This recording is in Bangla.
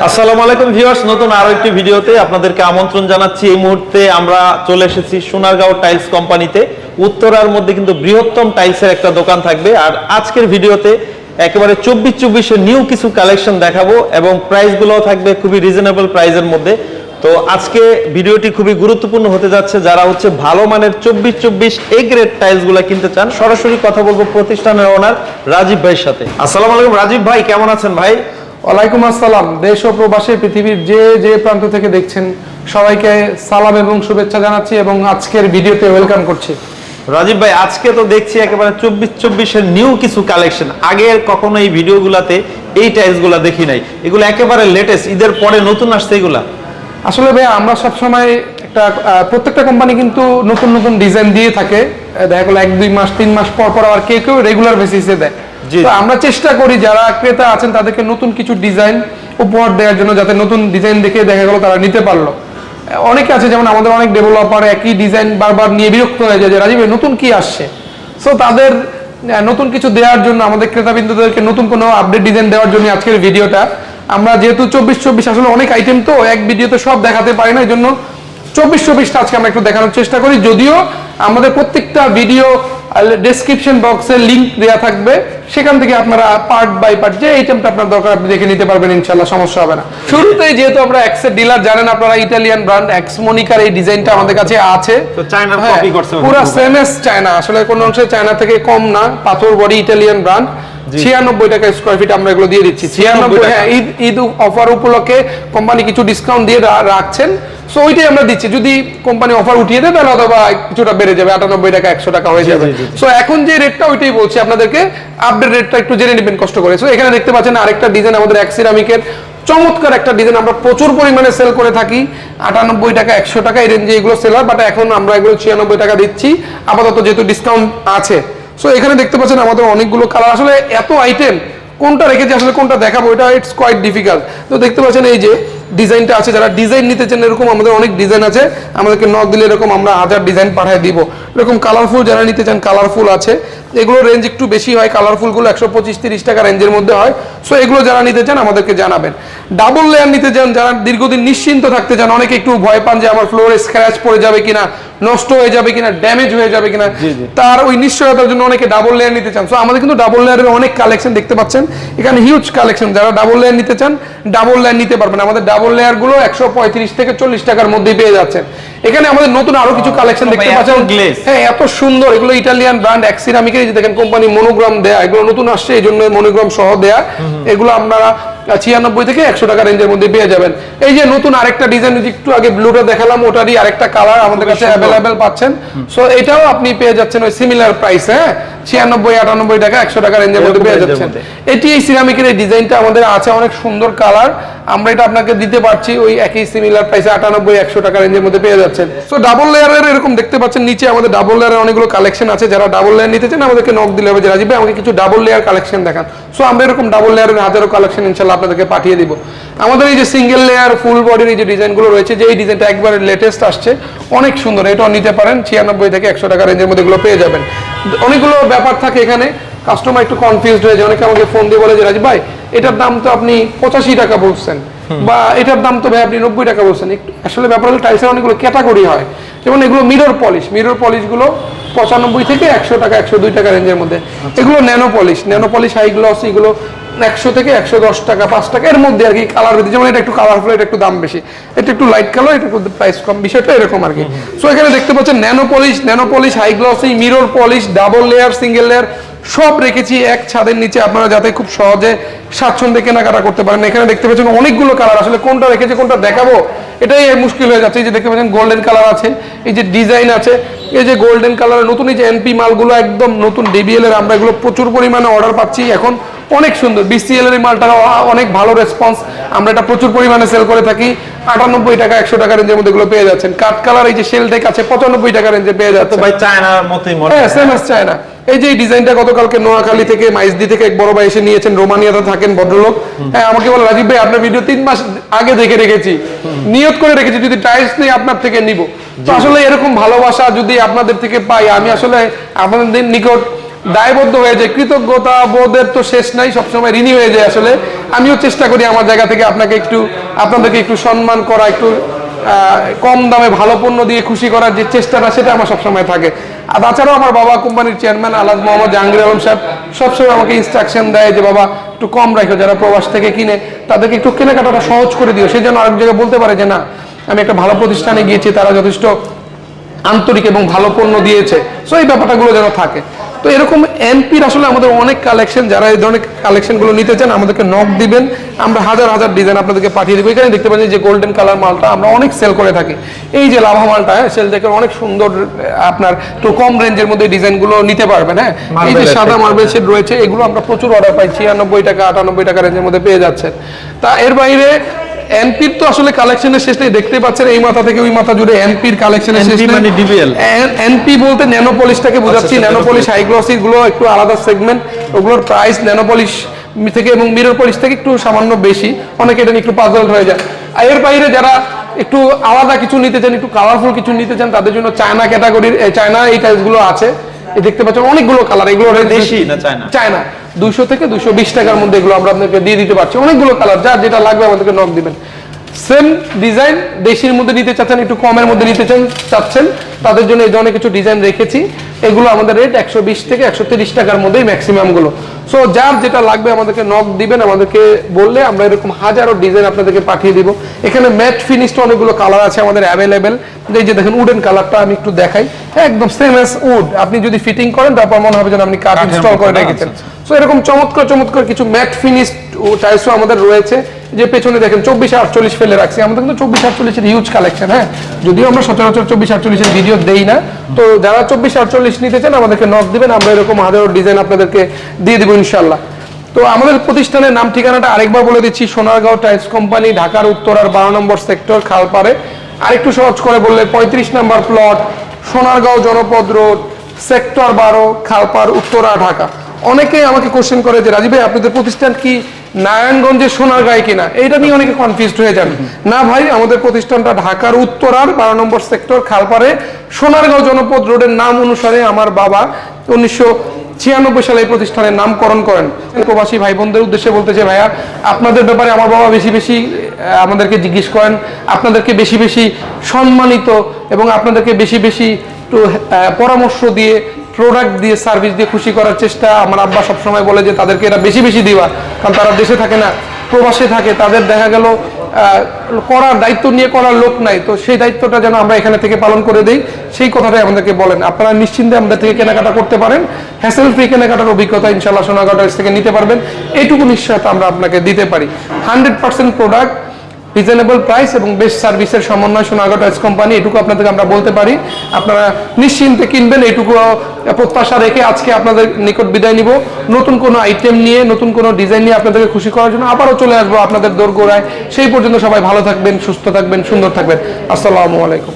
আসসালামু আলাইকুম ভিউয়ার্স, নতুন আরও একটি ভিডিওতে আপনাদেরকে আমন্ত্রণ জানাচ্ছি। এই মুহূর্তে আমরা চলে এসেছি সোনারগাঁও টাইলস কোম্পানিতে। উত্তরার মধ্যে কিন্তু বৃহত্তম টাইলসের একটা দোকান থাকবে। আর আজকের ভিডিওতে একেবারে চব্বিশ নিউ কিছু কালেকশন দেখাবো এবং প্রাইসগুলোও থাকবে খুবই রিজনেবল প্রাইসের মধ্যে। তো আজকে ভিডিওটি খুবই গুরুত্বপূর্ণ হতে যাচ্ছে। যারা হচ্ছে ভালো মানের চব্বিশ চব্বিশ এ গ্রেড টাইলসগুলা কিনতে চান, সরাসরি কথা বলব প্রতিষ্ঠানের ওনার রাজীব ভাইয়ের সাথে। আসসালামু আলাইকুম রাজীব ভাই, কেমন আছেন ভাই? ওয়ালাইকুম আসসালাম। দেশ ও প্রবাসী পৃথিবীর যে যে প্রান্ত থেকে দেখছেন সবাইকে সালাম এবং শুভেচ্ছা জানাচ্ছি এবং আজকের ভিডিওতে ওয়েলকাম করছি। রাজীব ভাই আজকে তো দেখছি একেবারে চব্বিশ চব্বিশের নিউ কিছু কালেকশন। আগের কখনো এই ভিডিওগুলাতে এই টাইলসগুলা দেখি নাই। এগুলো একেবারে লেটেস্ট ঈদের পরে নতুন আসছে এগুলা। আসলে ভাই আমরা সবসময় একটা প্রত্যেকটা কোম্পানি কিন্তু নতুন নতুন ডিজাইন দিয়ে থাকে। দেখা গেলো এক দুই মাস তিন মাস পর পর আবার কেউ কেউ রেগুলার বেসিসে দেয়। তো আমরা চেষ্টা করি যারা ক্রেতা আছেন তাদেরকে নতুন কিছু ডিজাইন উপহার দেওয়ার জন্য যাতে নতুন ডিজাইন দেখে দেখা গেলো তারা নিতে পারল। অনেকে আছে যেমন আমাদের অনেক ডেভেলপার একই ডিজাইন বারবার নিয়ে বিরক্ত হয়ে যায় যে রাজীব নতুন কি আসছে? সো তাদের নতুন কিছু দেওয়ার জন্য আমাদের ক্রেতাবিন্দুদেরকে নতুন কোনো আপডেট ডিজাইন দেওয়ার জন্য আজকের ভিডিওটা আমরা যেহেতু চব্বিশ চব্বিশ আসলে অনেক আইটেম তো এক ভিডিওতে সব দেখাতে পারি না এই জন্য চব্বিশ চব্বিশটা আজকে আমরা একটু দেখানোর চেষ্টা করি। যদিও আমাদের প্রত্যেকটা ভিডিও ডেসক্রিপশন বক্সে লিংক দেওয়া থাকবে। সেখান থেকে আপনারা পার্ট বাই পার্ট যে আইটেমটা আপনার দরকার আপনি দেখে নিতে পারবেন ইনশাল্লাহ সমস্যা হবে না। শুরুতেই যেহেতু আমরা এক্সের ডিলার জানেন আপনারা ইটালিয়ান ব্র্যান্ড এক্স মনিকার এই ডিজাইনটা আমাদের কাছে আছে। তো চায়নার হ্যাঁ, কপি করছে পুরো সেম এস চায়না আসলে কোন অংশে চায়না থেকে কম না পাথর বডি ইটালিয়ান ব্র্যান্ড ছিয়ানব্বই টাকা স্কোয়ার ফিট আমরা এগুলো দিয়ে দিচ্ছি। ছিয়ানব্বই টাকা। হ্যাঁ ঈদ ঈদ অফার উপলক্ষে কোম্পানি কিছু ডিসকাউন্ট দিয়ে রাখছেন। সো ওইটাই আমরা দিচ্ছি। যদি কোম্পানি অফার উঠিয়ে দেয় তাহলে অথবা কিছুটা বেড়ে যাবে। আটানব্বই টাকা একশো টাকা হয়ে যাবে। সো এখন যে রেটটা ওইটাই বলছি আপনাদেরকে। আপডেট রেটটা একটু জেনে নেবেন কষ্ট করে। সো এখানে দেখতে পাচ্ছেন আরেকটা ডিজাইন আমাদের অ্যাক্সিরামিকের চমৎকার একটা ডিজাইন আমরা প্রচুর পরিমাণে সেল করে থাকি। আটানব্বই টাকা একশো টাকা এই রেঞ্জে এগুলো সেলার বাট এখন আমরা এগুলো ছিয়ানব্বই টাকা দিচ্ছি। আপাতত যেহেতু ডিসকাউন্ট আছে। সো এখানে দেখতে পাচ্ছেন আমাদের অনেকগুলো কালার আসলে এত আইটেম কোনটা রেখেছি আসলে কোনটা দেখাবো এটা ইটস কোয়াইট ডিফিকাল্ট তো দেখতে পাচ্ছেন এই যে ডিজাইনটা আছে, যারা ডিজাইন নিতে চান, এরকম আমাদের অনেক ডিজাইন আছে। আমাদেরকে নক দিলে এরকম আমরা হাজার ডিজাইন পাঠিয়ে দিব। এরকম কালারফুল যারা নিতে চান কালারফুল আছে। এগুলো রেঞ্জ একটু বেশি হয় কালারফুলগুলো একশো পঁচিশ তিরিশ টাকা রেঞ্জের মধ্যে হয়। সো এগুলো যারা নিতে চান আমাদেরকে জানাবেন। ডাবল লেয়ার নিতে চান যারা দীর্ঘদিন নিশ্চিন্ত থাকতে চান অনেকে একটু ভয় পান যে আমার ফ্লোরে স্ক্র্যাচ পড়ে যাবে কিনা নষ্ট হয়ে যাবে কিনা ড্যামেজ হয়ে যাবে কিনা। তার ওই নিশ্চয়তার জন্য অনেকে ডাবল লেয়ার নিতে চান। সো আমাদের কিন্তু ডাবল লেয়ারের অনেক কালেকশন দেখতে পাচ্ছেন। এখানে হিউজ কালেকশন যারা ডাবল লেয়ার নিতে চান ডাবল লেয়ার নিতে পারবেন। আমাদের ডাবল লেয়ারগুলো একশো পঁয়ত্রিশ থেকে চল্লিশ টাকার মধ্যেই পেয়ে যাচ্ছেন। এখানে আমাদের নতুন আরও কিছু কালেকশন দেখতে পাচ্ছেন। glaze। হ্যাঁ এত সুন্দর। এগুলো ইটালিয়ান ব্র্যান্ড অ্যাক্সিরামিকের যে দেখেন কোম্পানি মনোগ্রাম দেয়া এগুলো নতুন আসছে এই জন্য মনোগ্রাম সহ দেয়া। এগুলো আপনারা ছিয়ানব্বই থেকে একশো টাকা রেঞ্জের মধ্যে পেয়ে যাবেন। এই যে নতুন আরেকটা ডিজাইন একটু আগে ব্লুটা দেখালাম ওটারই আরেকটা কালার আমাদের কাছে অ্যাভেলেবেল পাচ্ছেন। সো এটাও আপনি পেয়ে যাচ্ছেন ওই সিমিলার প্রাইস হ্যাঁ? ছিয়ানব্বই আটানব্বই টাকা একশো টাকা রেঞ্জের মধ্যে পেয়ে যাচ্ছেন। এটি এই সিরামিকের এই ডিজাইনটা আমাদের আছে অনেক সুন্দর কালার আমরা এটা আপনাকে দিতে পারছি ওই একই সিমিলার প্রাইসে আটানব্বই একশো টাকা রেঞ্জের মধ্যে পেয়ে যাচ্ছেন। সো ডাবল লেয়ারের এরকম দেখতে পাচ্ছেন নিচে আমাদের ডাবল লেয়ারের অনেকগুলো কালেকশন আছে। যারা ডাবল লেয়ার নিতে চান আমাদেরকে নক দিলে হবে যে রাজীব ভাই আমাকে কিছু ডাবল লেয়ার কালেকশন দেখান। সো আমরা এরকম ডাবল লেয়ারের হাজারো কালেকশন ইনশাল্লাহ আপনাদেরকে পাঠিয়ে দিব। আমাদের এই যে সিঙ্গেল লেয়ার ফুল বডির এই যে ডিজাইনগুলো রয়েছে যে এই ডিজাইনটা একবারে লেটেস্ট আসছে অনেক সুন্দর। এটাও নিতে পারেন ছিয়ানব্বই থেকে একশো টাকা রেঞ্জের মধ্যে এগুলো পেয়ে যাবেন। অনেকগুলো ব্যাপার থাকে এখানে কাস্টমার একটু কনফিউজড হয়ে যায়। অনেকে আমাকে ফোন দিয়ে বলে যে রাজীব ভাই এটার দাম তো আপনি পঁচাশি টাকা বলছেন বা এটার দাম তো ভাই আপনি নব্বই টাকা বলছেন। একটু আসলে ব্যাপার হলো টাইসের অনেকগুলো ক্যাটাগরি হয়। যেমন এগুলো মিরর পলিশ মিরর পলিশগুলো পঁচানব্বই থেকে একশো টাকা একশো দুই টাকা রেঞ্জের মধ্যে। এগুলো nano polish nano polish high gloss এগুলো একশো থেকে একশো দশ টাকা পাঁচ টাকা এর মধ্যে আর কি কালার বেশি যেমন এটা একটু কালারফুল এটা একটু দাম বেশি। এটা একটু লাইট কালার এটা একটু প্রাইস কম। বিষয়টা এরকম আর কি। সো এখানে দেখতে পাচ্ছেন nano polish nano polish high glossy mirror polish double layer single layer সব রেখেছি এক ছাদের নিচে। আপনারা যাতে খুব সহজে স্বাচ্ছন্দ্যে কেনাকাটা করতে পারেন। এখানে দেখতে পাচ্ছেন অনেকগুলো কালার আসলে কোনটা রেখেছে কোনটা দেখাবো এটাই মুশকিল হয়ে যাচ্ছে। এই যে দেখতে পাচ্ছেন গোল্ডেন কালার আছে এই যে ডিজাইন আছে এই যে গোল্ডেন কালারের নতুন এই যে এনপি মালগুলো একদম নতুন ডিবিএল এর। আমরা এগুলো প্রচুর পরিমাণে অর্ডার পাচ্ছি। এখন অনেক সুন্দর। বিসিএল এর মালটা অনেক ভালো রেসপন্স আমরা এটা প্রচুর পরিমাণে সেল করে থাকি। আটানব্বই টাকা একশো টাকা রেঞ্জের মধ্যে এগুলো পেয়ে যাচ্ছেন। কাঠ কালার এই যে শেল টেক আছে পঁচানব্বই টাকা রেঞ্জে পেয়ে যাচ্ছে ভাই চায়নার মতোই হ্যাঁ সেম চায়না এই যে ডিজাইনটা গতকালকে নোয়াখালী থেকে মাইজদি থেকে এক বড় ভাই এসে নিয়েছেন। রোমানিয়াতে থাকেন ভদ্রলোক। হ্যাঁ আমাকে বলে রাজীব ভাই আপনার ভিডিও তিন মাস আগে দেখে রেখেছি। নিয়ত করে রেখেছি যদি টাইলস নেই আপনার থেকে নিব। তো আসলে এরকম ভালোবাসা যদি আপনাদের থেকে পাই আমি আসলে আপনাদের নিকট দায়বদ্ধ হয়ে যায় কৃতজ্ঞতা বোধের তো শেষ নাই, সবসময় ঋণী হয়ে যায় আসলে। আমিও চেষ্টা করি আমার জায়গা থেকে আপনাকে একটু, আপনাদেরকে একটু সম্মান করা, একটু কম দামে ভালো পণ্য দিয়ে খুশি করার যে চেষ্টাটা, সেটা আমার সবসময় থাকে। আর তাছাড়াও আমার বাবা কোম্পানির চেয়ারম্যান আলাদ মোহাম্মদ জাহাঙ্গীর আলম সাহেব সবসময় আমাকে ইনস্ট্রাকশন দেয় যে, বাবা, একটু কম রাখো যারা প্রবাস থেকে কিনে, তাদেরকে একটু কেনাকাটাটা সহজ করে দিও। সেই জন্য আরেক জায়গায় বলতে পারে যে, না, আমি একটা ভালো প্রতিষ্ঠানে গিয়েছি, তারা যথেষ্ট আন্তরিক এবং ভালো পণ্য দিয়েছে। সো এই ব্যাপারটাগুলো যেন থাকে। তো এরকম এনপির আসলে আমাদের অনেক কালেকশন যারা এই ধরনের কালেকশনগুলো নিতে চান আমাদেরকে নক দিবেন। আমরা হাজার হাজার ডিজাইন আপনাদেরকে পাঠিয়ে দেবো। এখানে দেখতে পাচ্ছেন যে গোল্ডেন কালার মালটা আমরা অনেক সেল করে থাকি। এই যে লাভা মালটা হ্যাঁ সেল থেকে অনেক সুন্দর আপনার তো কম রেঞ্জের মধ্যে ডিজাইনগুলো নিতে পারবেন হ্যাঁ। এই যে সাদা মার্বেল শেড রয়েছে এগুলো আমরা প্রচুর অর্ডার পাই ছিয়ানব্বই টাকা আটানব্বই টাকা রেঞ্জের মধ্যে পেয়ে যাচ্ছেন। তা এর বাইরে এনপির তো আসলে কালেকশনের শেষ নেই দেখতে পাচ্ছেন এই মাথা থেকে ওই মাথা জুড়ে এনপির কালেকশনের শেষ মানে DBL? এনপি বলতে ন্যানোপলিশটাকে বোঝাচ্ছি আচ্ছা, ন্যানোপলিশ হাইগ্লসি গুলো একটু আলাদা সেগমেন্ট ওগুলোর প্রাইস ন্যানোপলিশ থেকে এবং মিরর পলিশ থেকে একটু সামান্য বেশি অনেকে এটা নিয়ে একটু পাজল হয়ে যায় আর এর বাইরে যারা একটু আলাদা কিছু নিতে চান একটু কালারফুল কিছু নিতে চান তাদের জন্য চায়না ক্যাটাগরির চায়না এই টাইপসগুলো আছে দেখতে পাচ্ছেন অনেকগুলো কালার এগুলো দেশি না চায়না? চায়না দুইশো থেকে দুশো বিশ টাকার মধ্যে এগুলো আমরা আপনাকে দিয়ে দিতে পারছি। অনেকগুলো কালার যা যেটা লাগবে আমাদেরকে নক দিবেন। সেম ডিজাইন দেশির মধ্যে নিতে চাচ্ছেন একটু কমের মধ্যে নিতে চান চাচ্ছেন। তাদের জন্য এই ধরনের কিছু ডিজাইন রেখেছি। এগুলো আমাদের রেট একশো বিশ থেকে একশো টাকার মধ্যেই ম্যাক্সিমামগুলো সো যার যেটা লাগবে আমাদেরকে নক দিবেন আমাদেরকে বললে আমরা এরকম হাজারো ডিজাইন আপনাদেরকে পাঠিয়ে দিব। এখানে ম্যাট ফিনিশড অনেকগুলো কালার আছে আমাদের অ্যাভেলেবেল এই যে দেখেন উডেন কালারটা আমি একটু দেখাই। একদম সেম এস উড আপনি যদি ফিটিং করেন তারপর মনে হবে যেন আপনি কাঠ ইনস্টল করে রেখেছেন। আচ্ছা, সো এরকম চমৎকার চমৎকার কিছু ম্যাট ফিনিশড টাইলসও আমাদের রয়েছে। যে পেছনে দেখেন চব্বিশ আটচল্লিশ ফেলে রাখছি। আমাদের কিন্তু চব্বিশ আটচল্লিশের হিউজ কালেকশন হ্যাঁ? যদিও আমরা সচরাচর চব্বিশ আটচল্লিশের ভিডিও দেই না, তো যারা চব্বিশ আটচল্লিশ নিতে চান, আমাদেরকে নক দিবেন। আমরা এরকম হাজারো ডিজাইন আপনাদেরকে দিয়ে দিব ইনশাল্লাহ তো আমাদের প্রতিষ্ঠানের নাম, ঠিকানাটা আরেকবার বলে দিচ্ছি। সোনারগাঁও টাইলস কোম্পানি, ঢাকার উত্তরার বারো নম্বর সেক্টর, খালপাড়ে। আরেকটু সহজ করে বললে, পঁয়ত্রিশ নম্বর প্লট সোনারগাঁও জনপদ রোড, সেক্টর বারো, খালপাড়, উত্তরা, ঢাকা। অনেকে আমাকে কোশ্চেন করে যে, রাজীব ভাই, আপনাদের প্রতিষ্ঠান কি নারায়ণগঞ্জের সোনারগাঁয় কিনা, এইটা নিয়ে অনেকে কনফিউজড হয়ে যান। না ভাই, আমাদের প্রতিষ্ঠানটা ঢাকার উত্তরার, বারো নম্বর সেক্টর খালপাড়ে, সোনারগাঁও জনপদ রোডের নাম অনুসারে আমার বাবা উনিশশো ছিয়ানব্বই সালে এই প্রতিষ্ঠানের নামকরণ করেন। প্রবাসী ভাই বোনদের উদ্দেশ্যে বলতেছে ভাইয়া, আপনাদের ব্যাপারে আমার বাবা বেশি বেশি আমাদেরকে জিজ্ঞেস করেন, আপনাদেরকে বেশি বেশি সম্মানিত এবং আপনাদেরকে বেশি বেশি একটু পরামর্শ দিয়ে প্রোডাক্ট দিয়ে সার্ভিস দিয়ে খুশি করার চেষ্টা আমার আব্বা সবসময় বলে যে তাদেরকে এটা বেশি বেশি দিবা। কারণ তারা দেশে থাকে না, প্রবাসে থাকে, তাদের দেখা গেল করার দায়িত্ব নিয়ে করার লোক নাই। তো সেই দায়িত্বটা যেন আমরা এখানে থেকে পালন করে দিই, সেই কথাটাই আমাদেরকে বলেন। আপনারা নিশ্চিন্তে আমাদের থেকে কেনাকাটা করতে পারেন। হ্যাসেল ফ্রি কেনাকাটার অভিজ্ঞতা ইনশাল্লাহ সোনাগাঁও টাইলস থেকে নিতে পারবেন। এইটুকু নিশ্চয়তা আমরা আপনাকে দিতে পারি। Hundred percent product reasonable price এবং বেস্ট সার্ভিসের সমন্বয় সোনাগা টাইলস কোম্পানি এটুকু আপনাদেরকে আমরা বলতে পারি। আপনারা নিশ্চিন্তে কিনবেন, এটুকু প্রত্যাশা রেখে আজকে আপনাদের নিকট বিদায় নিব। নতুন কোনো আইটেম নিয়ে, নতুন কোনো ডিজাইন নিয়ে আপনাদেরকে খুশি করার জন্য আবারও চলে আসব আপনাদের দোরগোড়ায়। সেই পর্যন্ত সবাই ভালো থাকবেন, সুস্থ থাকবেন, সুন্দর থাকবেন। আসসালামু আলাইকুম।